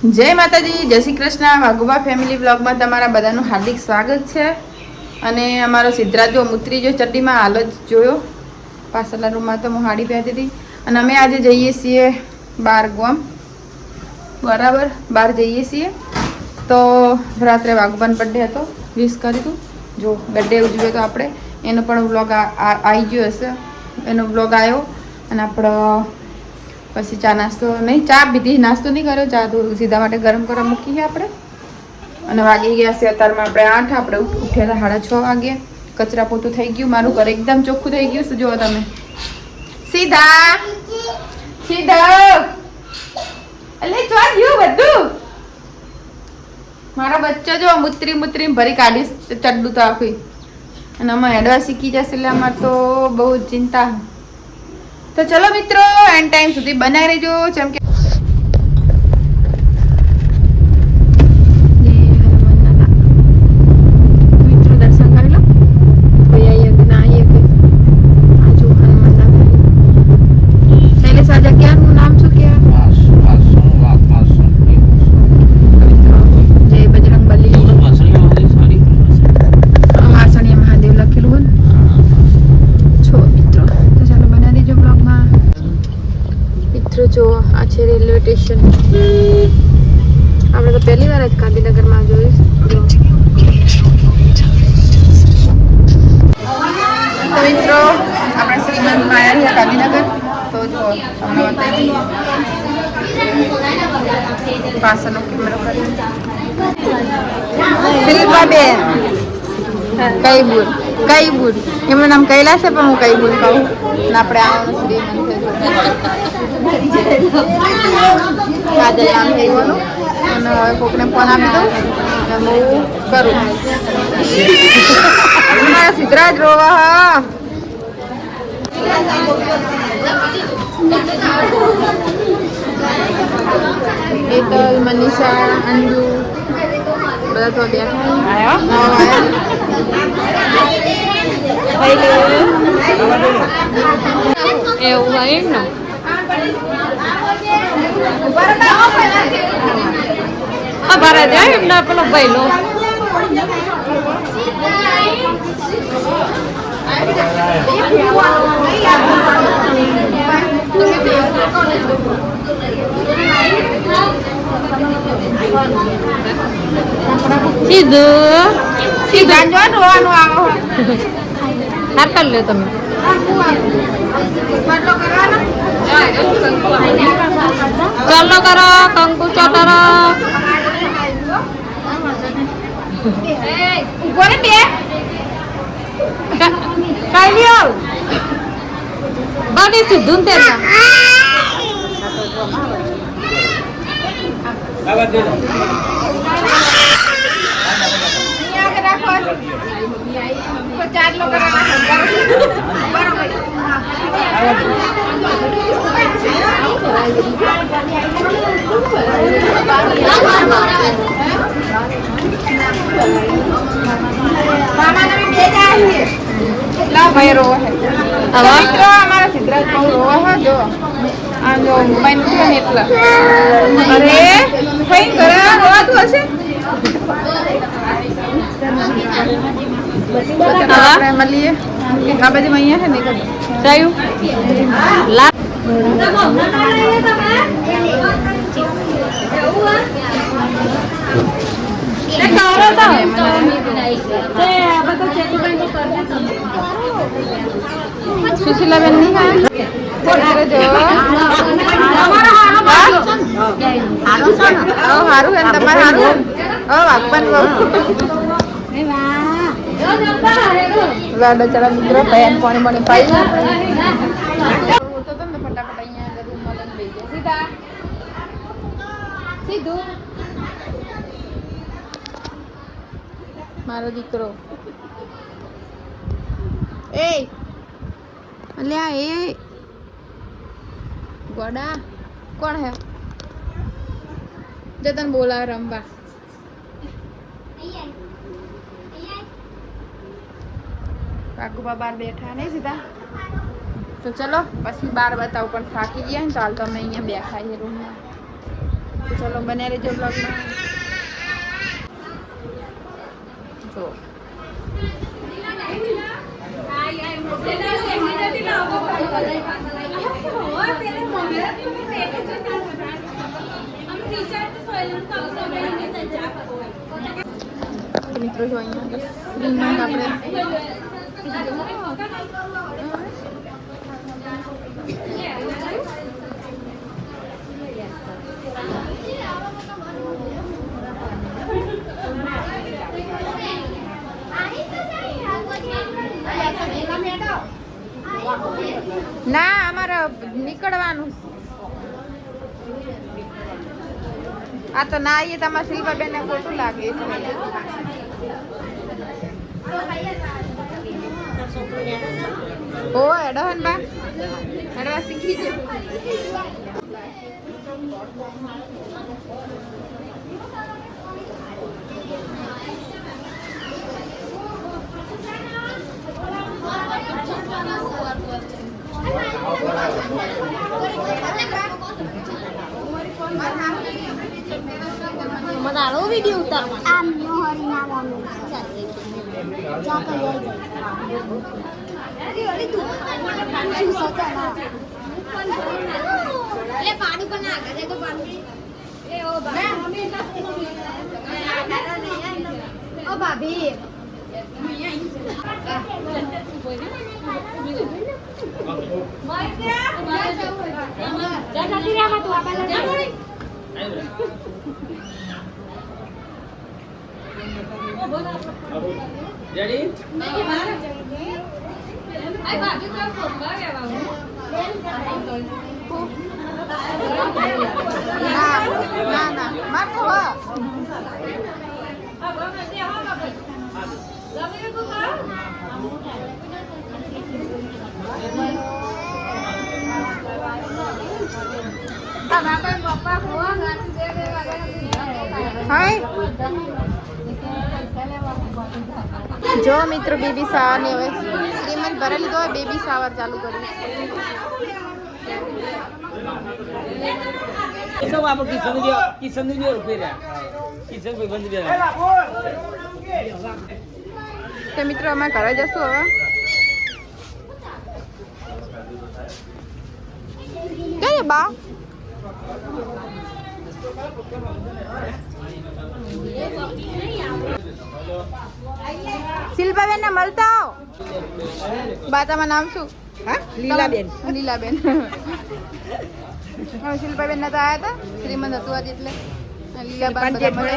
જય માતાજી, જય શ્રી કૃષ્ણ. વાઘુબા ફેમિલી બ્લોગમાં તમારા બધાનું હાર્દિક સ્વાગત છે. અને અમારો સિદ્ધરાજ જો મુત્રી જો ચડ્ડીમાં હાલ જ જોયો. પાછળના રૂમમાં તો હું હાડી પહેરતી હતી. અને અમે આજે જઈએ છીએ બાર ગોમ. બરાબર બહાર જઈએ છીએ. તો રાત્રે વાઘુબાન બર્થડે હતો. વિશ કર્યું જો બર્થડે ઉજવ્યો તો આપણે. એનો પણ વ્લોગ આવી ગયો હશે. એનો વ્લોગ આવ્યો અને આપણો પછી ચા નાસ્તો નહીં, ચા બીજી નાસ્તો નહીં કર્યો, ચા તો સીધા માટે ગરમ કરવા મૂકી છે આપણે. અને વાગી ગયા છે અત્યારમાં આપણે આઠ, આપણે ઉઠ્યા હતા સાડા છ વાગે કચરા પોતું થઈ ગયું, મારું ઘર એકદમ ચોખ્ખું થઈ ગયું છે, જુઓ તમે. સીધા! સીધા! એટલે જો બધું? મારો બચ્ચો જો મૂત્રી મૂત્રી ભરી કાઢી ચડ્ડું તો આખી. અને અમે હેડવા શીખી જશે એટલે અમારે તો બહુ ચિંતા. તો ચલો મિત્રો એન્ડ ટાઈમ સુધી બનાવી રહેજો. જેમ કે મિત્રો દર્શન કરી લો કોઈ આવીએ કે ના આવીએ કે આ જો હનુમાન દાદા શૈલેષ આ જગ્યાનું નામ શું કહેવાય જય બજરંગ બલી વાસણીયા મહાદેવ લખેલું હોય ને છો મિત્રો તો ચાલો બનાવી દેજો બ્લોગમાં મિત્રો જો આ છે રેલવે આપણે તો પહેલી વાર જ ગાંધીનગરમાં જોયું જો. તો મિત્રો, આપણે શ્રીમંતમાં આવ્યા છીએ ગાંધીનગર. તો જો બતાવી દઈએ કેમેરો કરી. શિલ્પાબેન. કઈ બુર કઈ બુર એમનું નામ કૈલાસ છે, પણ હું કઈ બુર કહું. ને આપણે આવવાનું શ્રીમંત છે આજે થઈ થયું અને હવે કોકને ફોન આપી કરું મારા સિદ્ધરાજ રોવા હા હેતલ મનીષા અંજુ બધા તો દેખાય એવું હોય ને? અમારે જાય એમને પેલો ભાઈલો સીધું સીધા જો રોવાનું આવો હાર કરી લ્યો તમે ચાલો કરો કંકુ ચોટરો કોને બે કઈ લ્યો બની સીધું ને તે અહીંયા ચાર લોકો ભાઈ રોવે અમારા સિદ્ધરાજ બહુ રોવે જો. આ જો મોબાઈલ છે ને એટલા. અરે કઈ ઘરે હશે? તો આપણે મળીએ આ બાજુ અહીંયા છે ને. થયું લા સુશીલાબેનની હારું એમ તમારે હારું ઓ બહુ. લાડો ચલા મિત્રો પેન પાણી પાણી પાઈ અહીંયા રૂમમાં લઈને સીધા સીધું મારો દીકરો. એ, અલ્યા, એ. ગોડા, કોણ હે? જે તને બોલાવે રમવા. કાકુબા બાર બેઠા નહીં સીધા? તો ચલો, પછી બાર બતાવું પણ થાકી ગયા ને તો હાલ તો અમે અહીંયા બેઠા છીએ રૂમમાં. તો ચલો, બને રહેજો બ્લોગમાં. જો. મિત્રો, જો અહીંયા સ્ક્રીનમાં આપણે ના અમારે નીકળવાનું આ તો ના આવીએ તમારા શિલ્પાબેન ને ખોટું લાગે. ઓ એડોહન બા હડવા શીખી જ મને આનો વીડિયો ઉતારવાનો આમ નો હરી નામ આનું જા તો લઈ જાય શું સતા ના એટલે પાણી પણ ના કરે તો પાણી. ઓ ભાભી. રેડી ના ના ના માર તો రెడీ అయ్యి బాబీ కొమ్మగా Baba, Bapak, Bapak, જો મિત્રો બેબી સાવર ને હવે શ્રીમંત ભરેલી લીધો હોય બેબી સાવર ચાલુ કર્યું કિશન તો મિત્રો અમે ઘરે જશું હવે. કઈ બા? શિલ્પાબેન ને મળતા આવો. બા તમારું નામ શું? લીલાબેન. લીલાબેન. હવે શિલ્પાબેન નતા તો? આવ્યા હતા શ્રીમંત હતું આજે એટલે. લીલાબેન બધા મળે.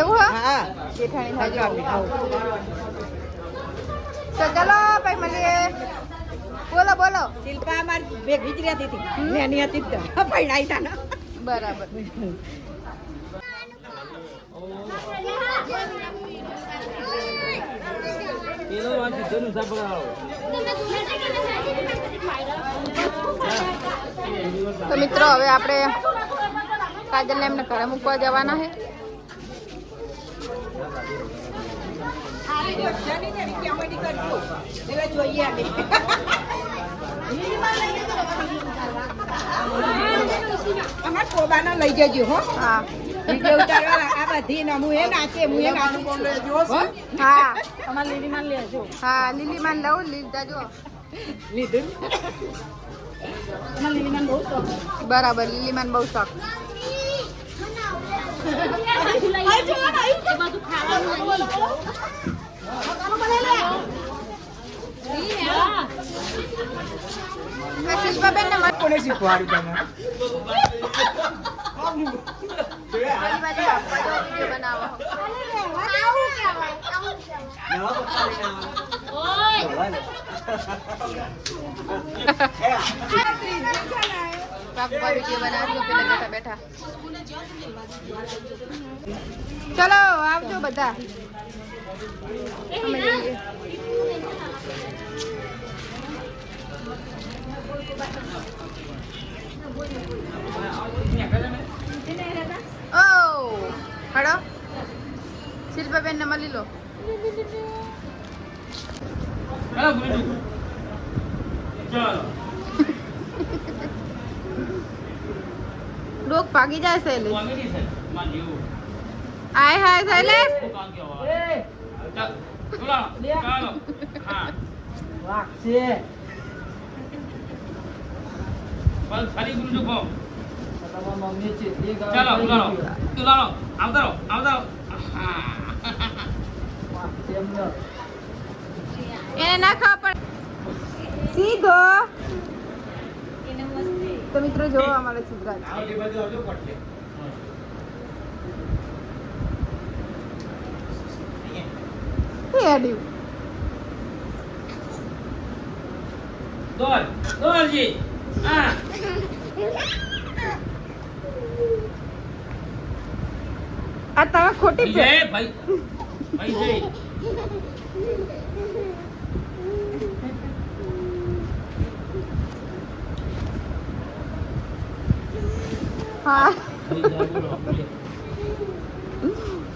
એવું હા? જેઠાણી થાય તો ચલો ભાઈ મળીએ. બોલો બોલો. શિલ્પા અમારી ભેગી જ રહેતી હતી. નાની હતી તો. પરણાઈ તા બરાબર પેલો વાત કિશનનું સાપડ આવો તો મિત્રો હવે આપણે કાજલને એમને ઘરે મૂકવા જવાના છે. એટલે જોઈએ અમે અમાર કોબાના લઈ જજો હો. હા. વીડિયો ઉતારવા આ બધી ને એ નાચે હું એ નાચું હા? અમાર લીલી માં લેજો હા લીલી માન લઉં લીધા જો. લીધું? બરાબર લીલીમાન બહુ શોખ. આ શિલ્પાબેન ને કોને શીખવાડ્યું તમે? બેઠા બેઠા ચલો આવજો બધા. ભાગી જાય શૈલેષ આય હાય શૈલેષ ચાલ દીધી. બોલાવો આવતા આવતા. એને ના ખાવા પડે સીધો. તો મિત્રો જોવો અમારે સિદ્ધરાજ હેડ્યું દોડ દોડજી. હા. આ તમે ખોટી ભાઈ. ભાઈ હા.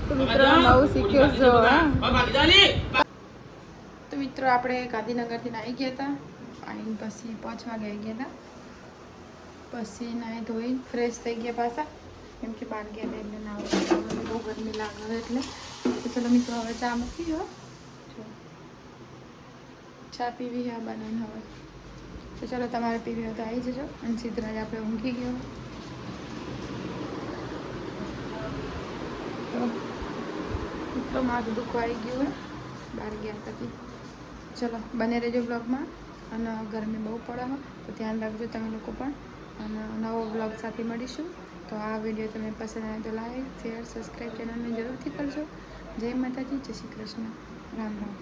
તો મિત્રો નવું શીખ્યો છો તો મિત્રો આપણે ગાંધીનગરથી નાહી ગયા હતા આવીને પછી પાંચ વાગે આવી ગયા હતા. પછી નાહી ધોઈ ફ્રેશ થઈ ગયા પાછા. કેમ કે બહાર ગયા હતા એટલે બહુ ગરમી લાગે એટલે. તો ચલો મિત્રો હવે ચા મૂકી હો. ચા પીવી હા બનાવીને હવે. તો ચલો તમારે પીવી હોય તો આવી જજો. અને સિદ્ધરાજ આપણે ઊંઘી ગયો. તો મિત્રો, મારું દુખવા આવી ગયું બહાર ગયા પછી. ચલો, બને રહેજો બ્લોગમાં. અને ગરમી બહુ પડે તો ધ્યાન રાખજો તમે લોકો પણ. અને નવો બ્લોગ સાથે મળીશું. તો આ વીડિયો તમને પસંદ આવે તો લાઈક શેર સબસ્ક્રાઈબ ચેનલને જરૂરથી કરજો. જય માતાજી, જય શ્રી કૃષ્ણ. રામ રામ.